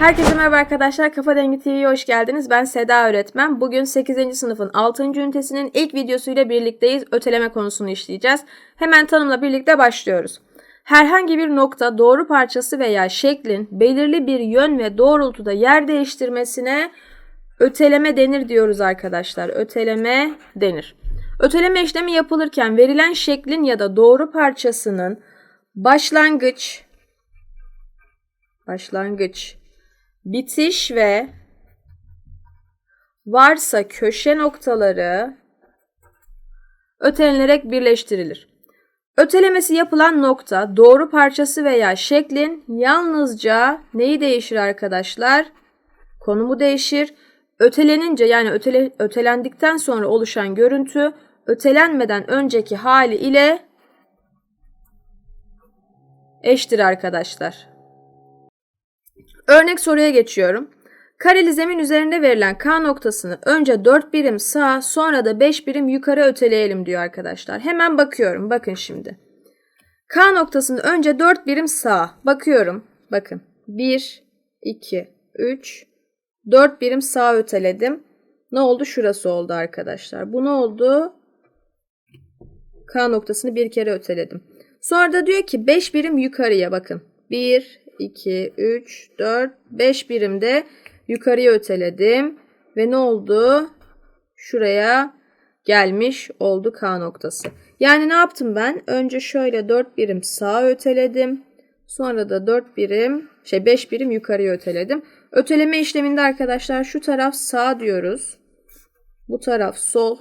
Herkese merhaba arkadaşlar. Kafa Dengi TV'ye hoş geldiniz. Ben Seda öğretmen. Bugün 8. sınıfın 6. ünitesinin ilk videosuyla birlikteyiz. Öteleme konusunu işleyeceğiz. Hemen tanımla birlikte başlıyoruz. Herhangi bir nokta doğru parçası veya şeklin belirli bir yön ve doğrultuda yer değiştirmesine öteleme denir diyoruz arkadaşlar. Öteleme denir. Öteleme işlemi yapılırken verilen şeklin ya da doğru parçasının başlangıç başlangıç bitiş ve varsa köşe noktaları ötelenerek birleştirilir. Ötelemesi yapılan nokta doğru parçası veya şeklin yalnızca neyi değişir arkadaşlar? Konumu değişir. Ötelenince yani ötele, ötelendikten sonra oluşan görüntü ötelenmeden önceki hali ile eştir arkadaşlar. Örnek soruya geçiyorum. Kareli zemin üzerinde verilen K noktasını önce 4 birim sağ sonra da 5 birim yukarı öteleyelim diyor arkadaşlar. Hemen bakıyorum. Bakın şimdi. K noktasını önce 4 birim sağ. Bakıyorum. Bakın. 1, 2, 3, 4 birim sağ öteledim. Ne oldu? Şurası oldu arkadaşlar. Bu ne oldu? K noktasını bir kere öteledim. Sonra da diyor ki 5 birim yukarıya bakın. 1, 2, 3, 4, 5 birimde yukarıya öteledim. Ve ne oldu? Şuraya gelmiş oldu K noktası. Yani ne yaptım ben? Önce şöyle 4 birim sağa öteledim. Sonra da 4 birim, şey 5 birim yukarıya öteledim. Öteleme işleminde arkadaşlar şu taraf sağ diyoruz. Bu taraf sol.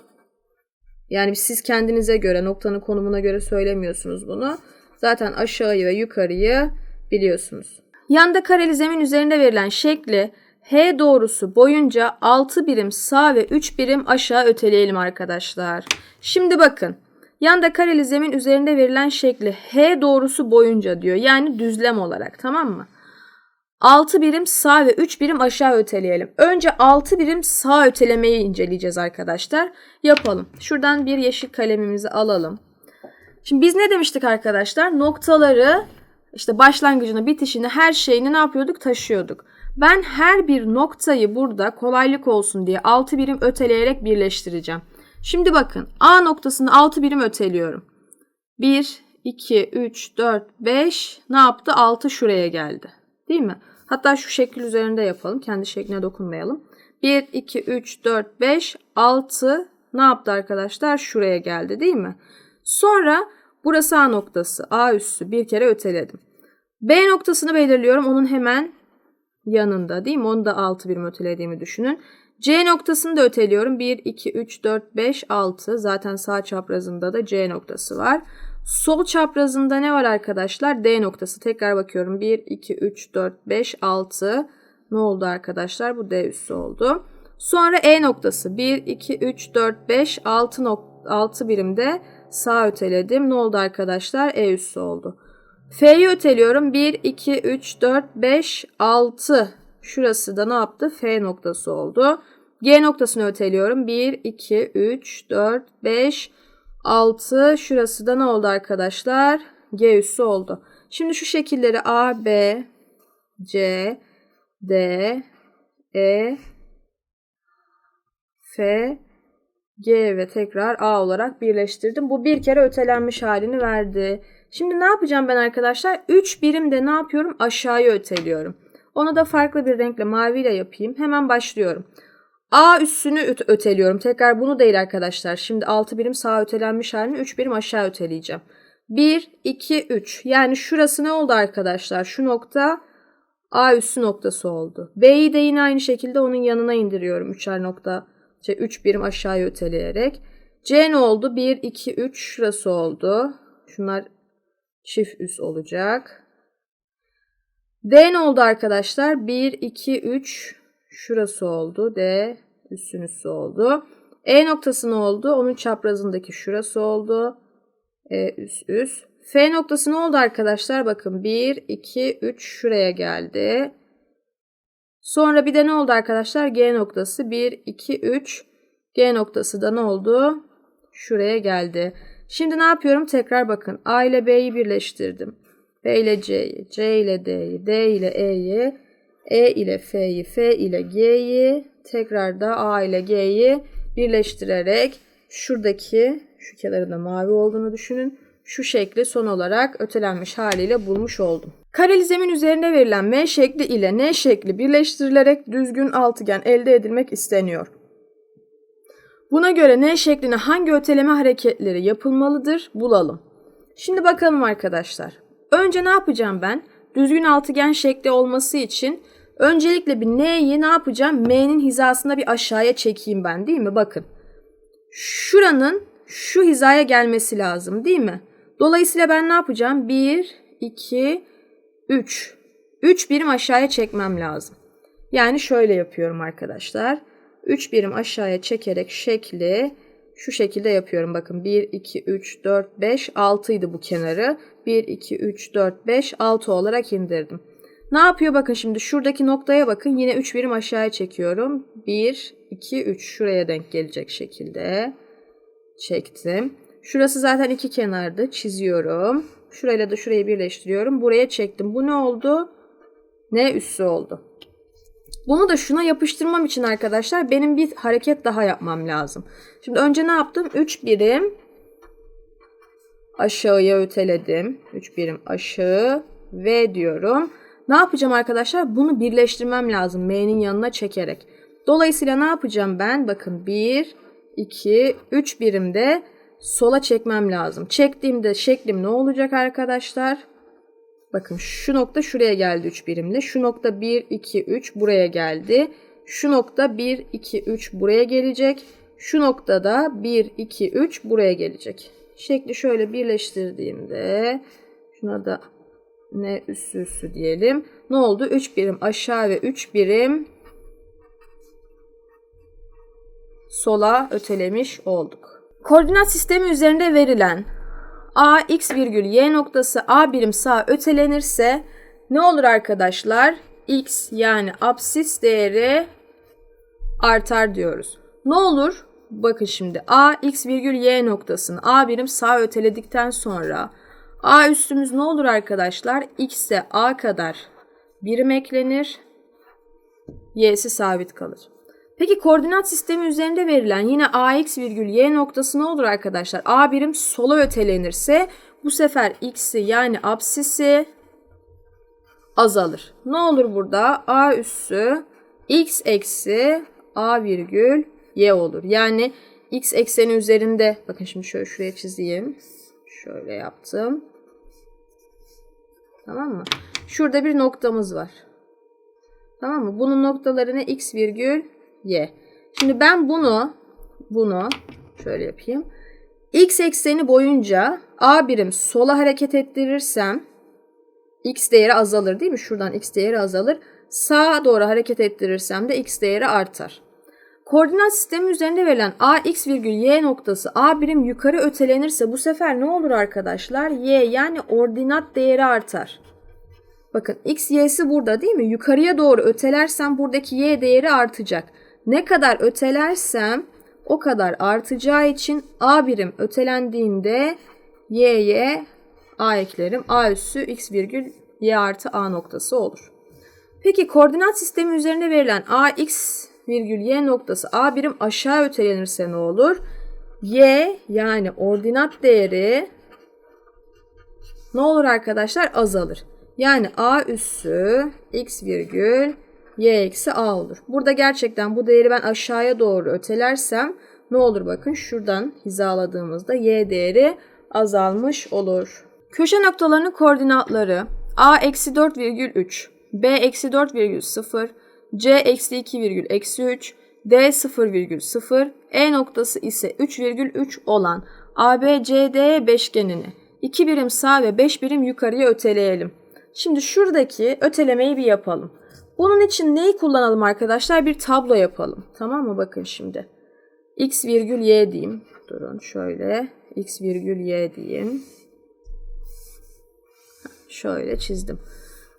Yani siz kendinize göre, noktanın konumuna göre söylemiyorsunuz bunu. Zaten aşağıyı ve yukarıyı biliyorsunuz. Yanda kareli zemin üzerinde verilen şekli H doğrusu boyunca 6 birim sağ ve 3 birim aşağı öteleyelim arkadaşlar. Şimdi bakın. Yanda kareli zemin üzerinde verilen şekli H doğrusu boyunca diyor. Yani düzlem olarak tamam mı? 6 birim sağ ve 3 birim aşağı öteleyelim. Önce 6 birim sağ ötelemeyi inceleyeceğiz arkadaşlar. Yapalım. Şuradan bir yeşil kalemimizi alalım. Şimdi biz ne demiştik arkadaşlar? Noktaları işte başlangıcını, bitişini, her şeyini ne yapıyorduk? Taşıyorduk. Ben her bir noktayı burada kolaylık olsun diye 6 birim öteleyerek birleştireceğim. Şimdi bakın A noktasını 6 birim öteliyorum. 1, 2, 3, 4, 5 ne yaptı? 6 şuraya geldi. Değil mi? Hatta şu şekil üzerinde yapalım. Kendi şekline dokunmayalım. 1, 2, 3, 4, 5, 6 ne yaptı arkadaşlar? Şuraya geldi değil mi? Sonra burası A noktası. A üssü bir kere öteledim. B noktasını belirliyorum. Onun hemen yanında değil mi? Onu da 6 birim ötelediğimi düşünün. C noktasını da öteliyorum. 1, 2, 3, 4, 5, 6. Zaten sağ çaprazında da C noktası var. Sol çaprazında ne var arkadaşlar? D noktası. Tekrar bakıyorum. 1, 2, 3, 4, 5, 6. Ne oldu arkadaşlar? Bu D üssü oldu. Sonra E noktası. 1, 2, 3, 4, 5, 6, 6 birimde sağ öteledim. Ne oldu arkadaşlar? E üssü oldu. F'yi öteliyorum. 1, 2, 3, 4, 5, 6. Şurası da ne yaptı? F noktası oldu. G noktasını öteliyorum. 1, 2, 3, 4, 5, 6. Şurası da ne oldu arkadaşlar? G üssü oldu. Şimdi şu şekilleri A, B, C, D, E, F, G ve tekrar A olarak birleştirdim. Bu bir kere ötelenmiş halini verdi. Şimdi ne yapacağım ben arkadaşlar? 3 birimde ne yapıyorum? Aşağıya öteliyorum. Onu da farklı bir renkle maviyle yapayım. Hemen başlıyorum. A üssünü öt öteliyorum. Tekrar bunu değil arkadaşlar. Şimdi 6 birim sağa ötelenmiş halini 3 birim aşağı öteleyeceğim. 1, 2, 3. Yani şurası ne oldu arkadaşlar? Şu nokta A üssü noktası oldu. B'yi de yine aynı şekilde onun yanına indiriyorum. 3'er nokta, şey 3 birim aşağıya öteleyerek. C ne oldu? 1, 2, 3 şurası oldu. Şunlar çift üs olacak. D ne oldu arkadaşlar? 1, 2, 3 şurası oldu. D üssün üssü oldu. E noktası ne oldu? Onun çaprazındaki şurası oldu. E üs üs. F noktası ne oldu arkadaşlar? Bakın 1, 2, 3 şuraya geldi. Sonra bir de ne oldu arkadaşlar? G noktası 1, 2, 3. G noktası da ne oldu? Şuraya geldi. Şimdi ne yapıyorum? Tekrar bakın. A ile B'yi birleştirdim. B ile C'yi, C ile D'yi, D ile E'yi, E ile F'yi, F ile G'yi, tekrar da A ile G'yi birleştirerek şuradaki şu kenarında mavi olduğunu düşünün. Şu şekli son olarak ötelenmiş haliyle bulmuş oldum. Kareli zemin üzerinde verilen M şekli ile N şekli birleştirilerek düzgün altıgen elde edilmek isteniyor. Buna göre N şekline hangi öteleme hareketleri yapılmalıdır bulalım. Şimdi bakalım arkadaşlar. Önce ne yapacağım ben? Düzgün altıgen şekli olması için öncelikle bir N'yi ne yapacağım? M'nin hizasında bir aşağıya çekeyim ben değil mi? Bakın. Şuranın şu hizaya gelmesi lazım değil mi? Dolayısıyla ben ne yapacağım? 1, 2, 3. 3 birim aşağıya çekmem lazım. Yani şöyle yapıyorum arkadaşlar. 3 birim aşağıya çekerek şekli şu şekilde yapıyorum. Bakın 1, 2, 3, 4, 5, 6 idi bu kenarı. 1, 2, 3, 4, 5, 6 olarak indirdim. Ne yapıyor bakın şimdi şuradaki noktaya bakın. Yine 3 birim aşağıya çekiyorum. 1, 2, 3 şuraya denk gelecek şekilde çektim. Şurası zaten iki kenardı. Çiziyorum. Şurayla da şurayı birleştiriyorum. Buraya çektim. Bu ne oldu? Ne üssü oldu. Bunu da şuna yapıştırmam için arkadaşlar benim bir hareket daha yapmam lazım. Şimdi önce ne yaptım? 3 birim aşağıya öteledim. 3 birim aşağı V diyorum. Ne yapacağım arkadaşlar? Bunu birleştirmem lazım M'nin yanına çekerek. Dolayısıyla ne yapacağım ben? Bakın 1, 2, 3 birimde sola çekmem lazım. Çektiğimde şeklim ne olacak arkadaşlar? Bakın şu nokta şuraya geldi 3 birimle. Şu nokta 1, 2, 3 buraya geldi. Şu nokta 1, 2, 3 buraya gelecek. Şu noktada 1, 2, 3 buraya gelecek. Şekli şöyle birleştirdiğimde şuna da ne üssü üssü diyelim. Ne oldu? 3 birim aşağı ve 3 birim sola ötelemiş olduk. Koordinat sistemi üzerinde verilen a x virgül y noktası a birim sağa ötelenirse ne olur arkadaşlar? x yani absis değeri artar diyoruz. Ne olur? Bakın şimdi a x virgül y noktasını a birim sağa öteledikten sonra a üstümüz ne olur arkadaşlar? x'e a kadar birim eklenir. y'si sabit kalır. Peki koordinat sistemi üzerinde verilen yine ax virgül y noktası ne olur arkadaşlar? A birim sola ötelenirse bu sefer x'i yani absisi azalır. Ne olur burada? A üssü x eksi a virgül y olur. Yani x ekseni üzerinde bakın şimdi şöyle şuraya çizeyim. Şöyle yaptım. Tamam mı? Şurada bir noktamız var. Tamam mı? Bunun noktaları ne? x virgül y. Şimdi ben bunu bunu şöyle yapayım. X ekseni boyunca a birim sola hareket ettirirsem x değeri azalır değil mi? Şuradan x değeri azalır. Sağa doğru hareket ettirirsem de x değeri artar. Koordinat sistemi üzerinde verilen a x virgül y noktası a birim yukarı ötelenirse bu sefer ne olur arkadaşlar? y yani ordinat değeri artar. Bakın x y'si burada değil mi? Yukarıya doğru ötelersem buradaki y değeri artacak. Ne kadar ötelersem o kadar artacağı için a birim ötelendiğinde y'ye a eklerim. a üssü x virgül y artı a noktası olur. Peki koordinat sistemi üzerinde verilen a x virgül y noktası a birim aşağı ötelenirse ne olur? y yani ordinat değeri ne olur arkadaşlar? Azalır. Yani a üssü x virgül y eksi a olur. Burada gerçekten bu değeri ben aşağıya doğru ötelersem ne olur bakın şuradan hizaladığımızda y değeri azalmış olur. Köşe noktalarının koordinatları a eksi 4,3, b eksi 4,0, c eksi 2,3, d 0,0, e noktası ise 3,3 olan ABCD beşgenini 2 birim sağ ve 5 birim yukarıya öteleyelim. Şimdi şuradaki ötelemeyi bir yapalım. Bunun için neyi kullanalım arkadaşlar? Bir tablo yapalım. Tamam mı? Bakın şimdi. X virgül Y diyeyim. Durun şöyle. X virgül Y diyeyim. Şöyle çizdim.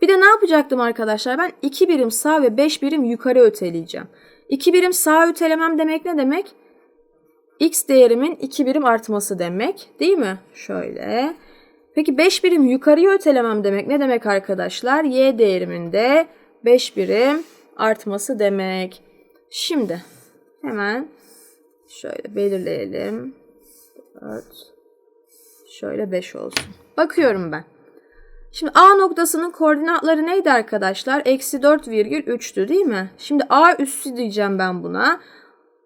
Bir de ne yapacaktım arkadaşlar? Ben 2 birim sağ ve 5 birim yukarı öteleyeceğim. 2 birim sağ ötelemem demek ne demek? X değerimin 2 birim artması demek. Değil mi? Şöyle. Peki 5 birim yukarıya ötelemem demek ne demek arkadaşlar? Y değerimin de 5 birim artması demek. Şimdi hemen şöyle belirleyelim. 4 şöyle 5 olsun. Bakıyorum ben. Şimdi A noktasının koordinatları neydi arkadaşlar? Eksi 4 virgül 3'tü değil mi? Şimdi A üssü diyeceğim ben buna.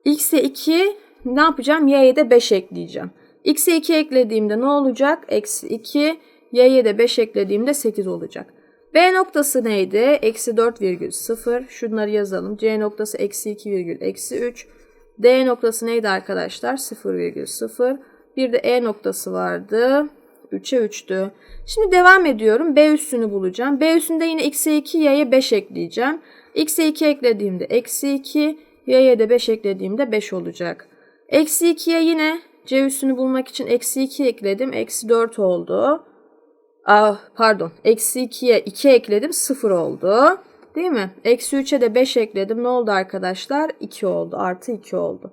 X'e 2 ne yapacağım? Y'ye de 5 ekleyeceğim. X'e 2 eklediğimde ne olacak? Eksi 2. Y'ye de 5 eklediğimde 8 olacak. B noktası neydi? Eksi 4 virgül 0. Şunları yazalım. C noktası eksi 2 virgül eksi 3. D noktası neydi arkadaşlar? 0 virgül 0. Bir de E noktası vardı. 3'e 3'tü. Şimdi devam ediyorum. B üssünü bulacağım. B üssünde yine x'e 2, y'ye 5 ekleyeceğim. x'e 2 eklediğimde eksi 2, y'ye de 5 eklediğimde 5 olacak. Eksi 2'ye yine c üssünü bulmak için eksi 2 ekledim. Eksi 4 oldu. Ah, pardon. Eksi 2'ye 2 ekledim. 0 oldu. Değil mi? Eksi 3'e de 5 ekledim. Ne oldu arkadaşlar? 2 oldu. Artı 2 oldu.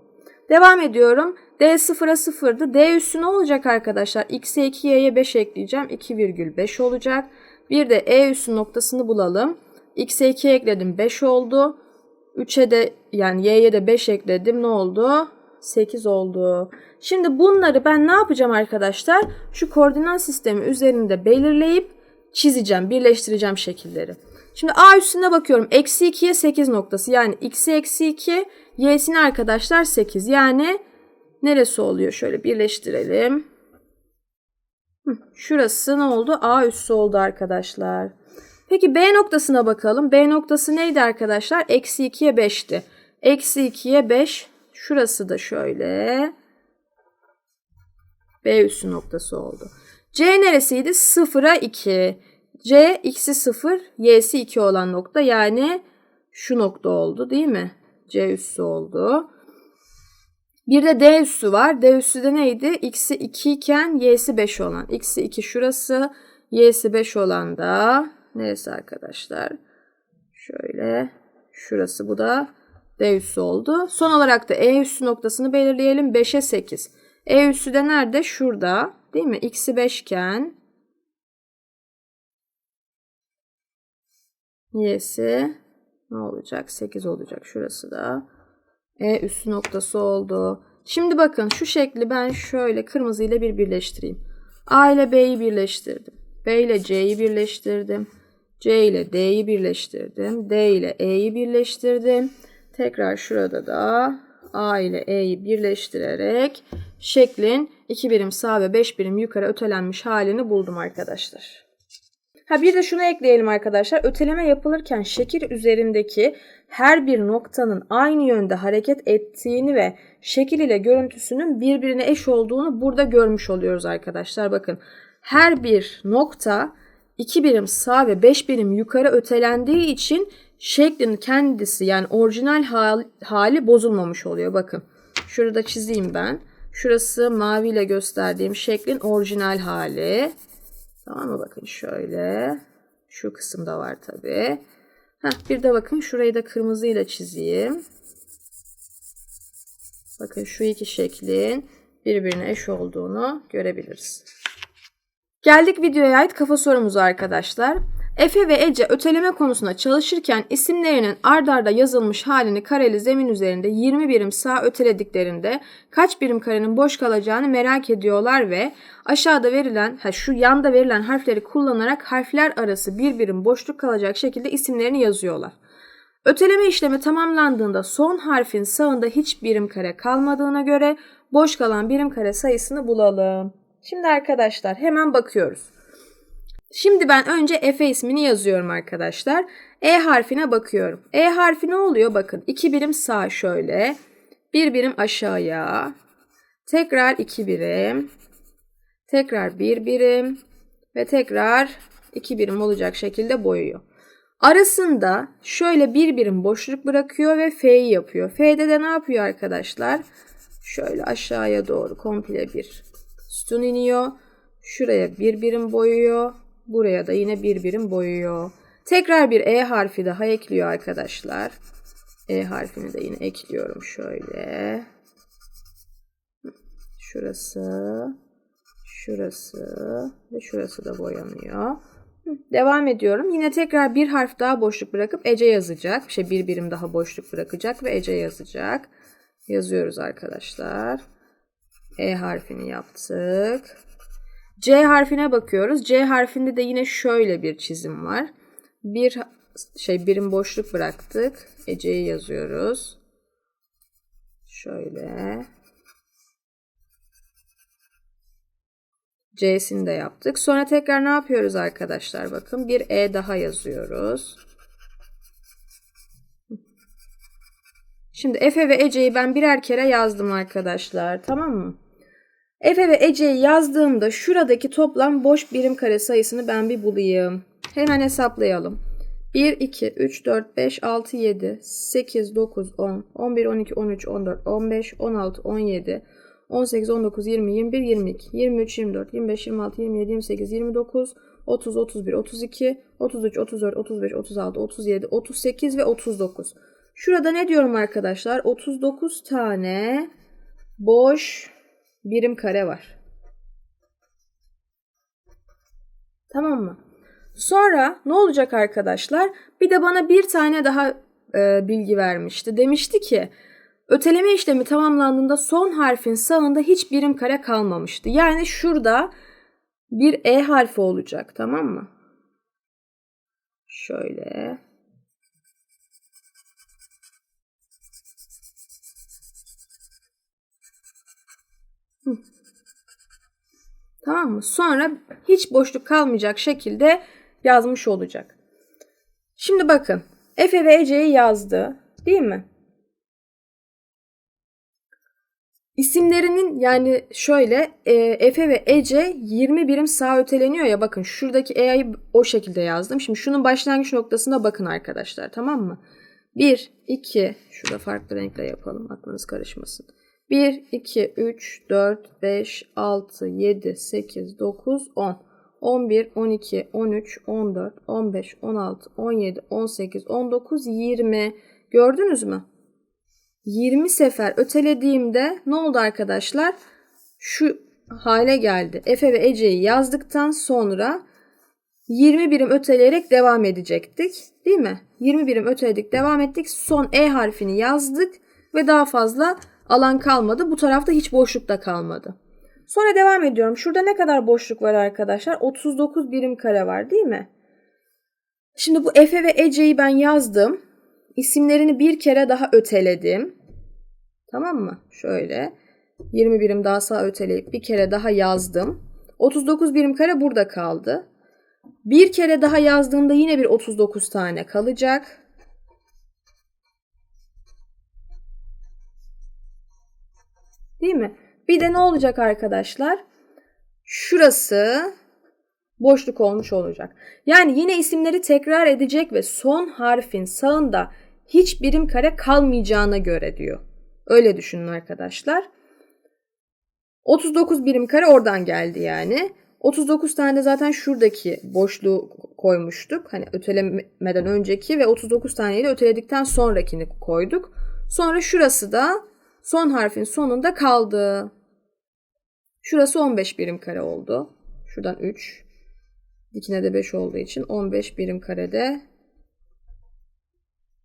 Devam ediyorum. D 0'a 0'dı. D üssü ne olacak arkadaşlar? X'e 2, Y'ye 5 ekleyeceğim. 2,5 olacak. Bir de E üssü noktasını bulalım. X'e 2 ekledim. 5 oldu. 3'e de yani Y'ye de 5 ekledim. Ne oldu? 8 oldu. Şimdi bunları ben ne yapacağım arkadaşlar? Şu koordinat sistemi üzerinde belirleyip çizeceğim. Birleştireceğim şekilleri. Şimdi A üstüne bakıyorum. Eksi 2'ye 8 noktası. Yani x'i eksi 2, y'sini arkadaşlar 8. Yani neresi oluyor? Şöyle birleştirelim. Şurası ne oldu? A üssü oldu arkadaşlar. Peki B noktasına bakalım. B noktası neydi arkadaşlar? Eksi 2'ye 5'ti. Eksi 2'ye 5. Şurası da şöyle. B üssü noktası oldu. C neresiydi? 0'a 2. C x'i 0, y'si 2 olan nokta yani şu nokta oldu değil mi? C üssü oldu. Bir de D üssü var. D üssü de neydi? X'i 2 iken y'si 5 olan. X'i 2 şurası. Y'si 5 olan da neresi arkadaşlar? Şöyle şurası bu da D üssü oldu. Son olarak da E üssü noktasını belirleyelim. 5'e 8. E üssü de nerede? Şurada. Değil mi? X'i 5 iken y'si ne olacak? 8 olacak şurası da. E üssü noktası oldu. Şimdi bakın şu şekli ben şöyle kırmızı ile bir birleştireyim. A ile B'yi birleştirdim. B ile C'yi birleştirdim. C ile D'yi birleştirdim. D ile E'yi birleştirdim. Tekrar şurada da A ile E'yi birleştirerek şeklin 2 birim sağ ve 5 birim yukarı ötelenmiş halini buldum arkadaşlar. Ha bir de şunu ekleyelim arkadaşlar. Öteleme yapılırken şekil üzerindeki her bir noktanın aynı yönde hareket ettiğini ve şekil ile görüntüsünün birbirine eş olduğunu burada görmüş oluyoruz arkadaşlar. Bakın her bir nokta 2 birim sağ ve 5 birim yukarı ötelendiği için şeklin kendisi yani orijinal hali, hali bozulmamış oluyor. Bakın şurada çizeyim ben. Şurası maviyle gösterdiğim şeklin orijinal hali. Tamam mı? Bakın şöyle. Şu kısımda var tabi. Heh, bir de bakın şurayı da kırmızıyla çizeyim. Bakın şu iki şeklin birbirine eş olduğunu görebiliriz. Geldik videoya ait kafa sorumuza arkadaşlar. Efe ve Ece öteleme konusunda çalışırken isimlerinin ard arda yazılmış halini kareli zemin üzerinde 20 birim sağ ötelediklerinde kaç birim karenin boş kalacağını merak ediyorlar ve aşağıda verilen, ha şu yanda verilen harfleri kullanarak harfler arası bir birim boşluk kalacak şekilde isimlerini yazıyorlar. Öteleme işlemi tamamlandığında son harfin sağında hiç birim kare kalmadığına göre boş kalan birim kare sayısını bulalım. Şimdi arkadaşlar hemen bakıyoruz. Şimdi ben önce Efe ismini yazıyorum arkadaşlar. E harfine bakıyorum. E harfi ne oluyor? Bakın iki birim sağ şöyle. Bir birim aşağıya. Tekrar iki birim. Tekrar bir birim. Ve tekrar iki birim olacak şekilde boyuyor. Arasında şöyle bir birim boşluk bırakıyor ve F'yi yapıyor. F'de de ne yapıyor arkadaşlar? Şöyle aşağıya doğru komple bir sütun iniyor. Şuraya bir birim boyuyor. Buraya da yine bir birim boyuyor. Tekrar bir E harfi daha ekliyor arkadaşlar. E harfini de yine ekliyorum şöyle. Şurası, şurası ve şurası da boyanıyor. Devam ediyorum. Yine tekrar bir harf daha boşluk bırakıp Ece yazacak. Şey bir birim daha boşluk bırakacak ve Ece yazacak. Yazıyoruz arkadaşlar. E harfini yaptık. C harfine bakıyoruz. C harfinde de yine şöyle bir çizim var. Bir şey birim boşluk bıraktık. Ece'yi yazıyoruz. Şöyle. C'sini de yaptık. Sonra tekrar ne yapıyoruz arkadaşlar? Bakın bir E daha yazıyoruz. Şimdi Efe ve Ece'yi ben birer kere yazdım arkadaşlar. Tamam mı? Efe ve Ece'yi yazdığımda şuradaki toplam boş birim kare sayısını ben bir bulayım. Hemen hesaplayalım. 1, 2, 3, 4, 5, 6, 7, 8, 9, 10, 11, 12, 13, 14, 15, 16, 17, 18, 19, 20, 21, 22, 23, 24, 25, 26, 27, 28, 29, 30, 31, 32, 33, 34, 35, 36, 37, 38 ve 39. Şurada ne diyorum arkadaşlar? 39 tane boş birim kare var. Tamam mı? Sonra ne olacak arkadaşlar? Bir de bana bir tane daha e, bilgi vermişti. Demişti ki öteleme işlemi tamamlandığında son harfin sağında hiç birim kare kalmamıştı. Yani şurada bir E harfi olacak tamam mı? Şöyle. Tamam mı? Sonra hiç boşluk kalmayacak şekilde yazmış olacak. Şimdi bakın. Efe ve Ece'yi yazdı. Değil mi? İsimlerinin yani şöyle e, Efe ve Ece 20 birim sağ öteleniyor ya bakın şuradaki E'yi o şekilde yazdım. Şimdi şunun başlangıç noktasına bakın arkadaşlar tamam mı? 1, 2, şurada farklı renkle yapalım aklınız karışmasın. 1, 2, 3, 4, 5, 6, 7, 8, 9, 10. 11, 12, 13, 14, 15, 16, 17, 18, 19, 20. Gördünüz mü? 20 sefer ötelediğimde ne oldu arkadaşlar? Şu hale geldi. Efe ve Ece'yi yazdıktan sonra 20 birim öteleyerek devam edecektik. Değil mi? 20 birim öteledik devam ettik. Son E harfini yazdık ve daha fazla alan kalmadı. Bu tarafta hiç boşluk da kalmadı. Sonra devam ediyorum. Şurada ne kadar boşluk var arkadaşlar? 39 birim kare var değil mi? Şimdi bu Efe ve Ece'yi ben yazdım. İsimlerini bir kere daha öteledim. Tamam mı? Şöyle 20 birim daha sağ öteleyip bir kere daha yazdım. 39 birim kare burada kaldı. Bir kere daha yazdığımda yine bir 39 tane kalacak. Değil mi? Bir de ne olacak arkadaşlar? Şurası boşluk olmuş olacak. Yani yine isimleri tekrar edecek ve son harfin sağında hiç birim kare kalmayacağına göre diyor. Öyle düşünün arkadaşlar. 39 birim kare oradan geldi yani. 39 tane de zaten şuradaki boşluğu koymuştuk. Hani ötelemeden önceki ve 39 taneyi de öteledikten sonrakini koyduk. Sonra şurası da son harfin sonunda kaldı. Şurası 15 birim kare oldu. Şuradan 3. Dikine de 5 olduğu için 15 birim karede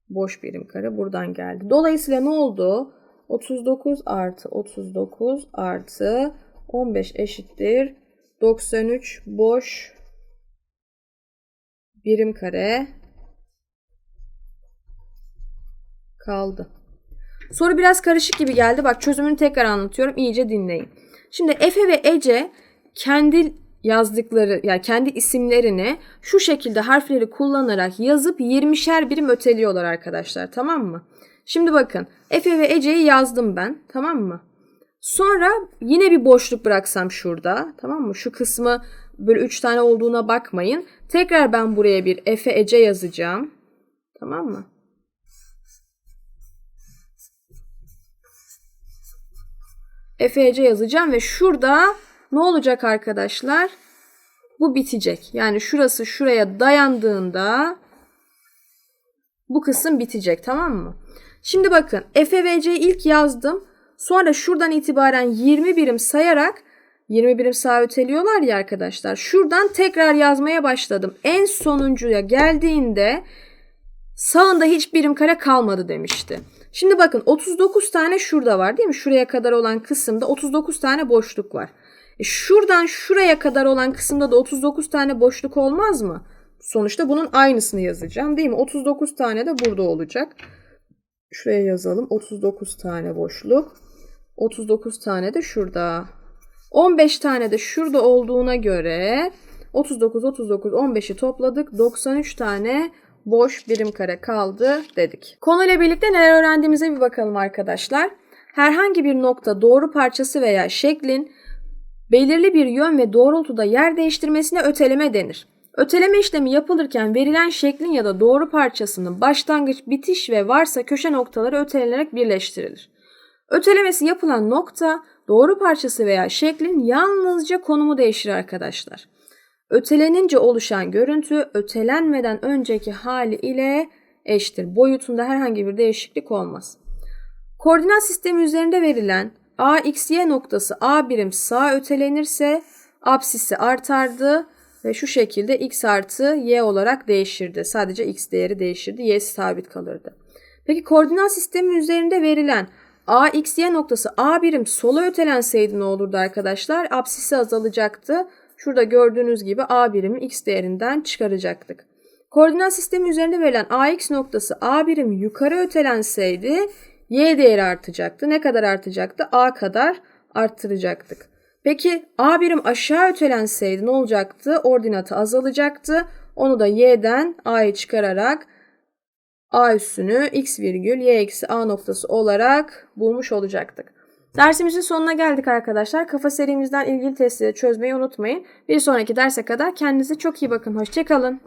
boş birim kare buradan geldi. Dolayısıyla ne oldu? 39 artı 39 artı 15 eşittir 93 boş birim kare kaldı. Soru biraz karışık gibi geldi. Bak çözümünü tekrar anlatıyorum. İyice dinleyin. Şimdi Efe ve Ece kendi yazdıkları yani kendi isimlerini şu şekilde harfleri kullanarak yazıp 20'şer birim öteliyorlar arkadaşlar. Tamam mı? Şimdi bakın Efe ve Ece'yi yazdım ben. Tamam mı? Sonra yine bir boşluk bıraksam şurada. Tamam mı? Şu kısmı böyle 3 tane olduğuna bakmayın. Tekrar ben buraya bir Efe Ece yazacağım. Tamam mı? Efe Ece yazacağım ve şurada ne olacak arkadaşlar? Bu bitecek. Yani şurası şuraya dayandığında bu kısım bitecek tamam mı? Şimdi bakın C'yi ilk yazdım. Sonra şuradan itibaren 20 birim sayarak 20 birim sağ öteliyorlar ya arkadaşlar. Şuradan tekrar yazmaya başladım. En sonuncuya geldiğinde sağında hiç birim kare kalmadı demişti. Şimdi bakın 39 tane şurada var değil mi? Şuraya kadar olan kısımda 39 tane boşluk var. E şuradan şuraya kadar olan kısımda da 39 tane boşluk olmaz mı? Sonuçta bunun aynısını yazacağım değil mi? 39 tane de burada olacak. Şuraya yazalım. 39 tane boşluk. 39 tane de şurada. 15 tane de şurada olduğuna göre 39, 39, 15'i topladık. 93 tane boş birim kare kaldı dedik. Konuyla birlikte neler öğrendiğimize bir bakalım arkadaşlar. Herhangi bir nokta doğru parçası veya şeklin belirli bir yön ve doğrultuda yer değiştirmesine öteleme denir. Öteleme işlemi yapılırken verilen şeklin ya da doğru parçasının başlangıç, bitiş ve varsa köşe noktaları ötelenerek birleştirilir. Ötelemesi yapılan nokta doğru parçası veya şeklin yalnızca konumu değişir arkadaşlar. Ötelenince oluşan görüntü ötelenmeden önceki hali ile eşittir. Boyutunda herhangi bir değişiklik olmaz. Koordinat sistemi üzerinde verilen a x y noktası a birim sağ ötelenirse apsisi artardı ve şu şekilde x artı y olarak değişirdi. Sadece x değeri değişirdi. y sabit kalırdı. Peki koordinat sistemi üzerinde verilen a x y noktası a birim sola ötelenseydi ne olurdu arkadaşlar? Apsisi azalacaktı. Şurada gördüğünüz gibi a birimi x değerinden çıkaracaktık. Koordinat sistemi üzerinde verilen ax noktası a birim yukarı ötelenseydi y değeri artacaktı. Ne kadar artacaktı? a kadar arttıracaktık. Peki a birim aşağı ötelenseydi ne olacaktı? Ordinatı azalacaktı. Onu da y'den a'yı çıkararak a üssünü x virgül y eksi a noktası olarak bulmuş olacaktık. Dersimizin sonuna geldik arkadaşlar. Kafa serimizden ilgili testleri çözmeyi unutmayın. Bir sonraki derse kadar kendinize çok iyi bakın. Hoşçakalın.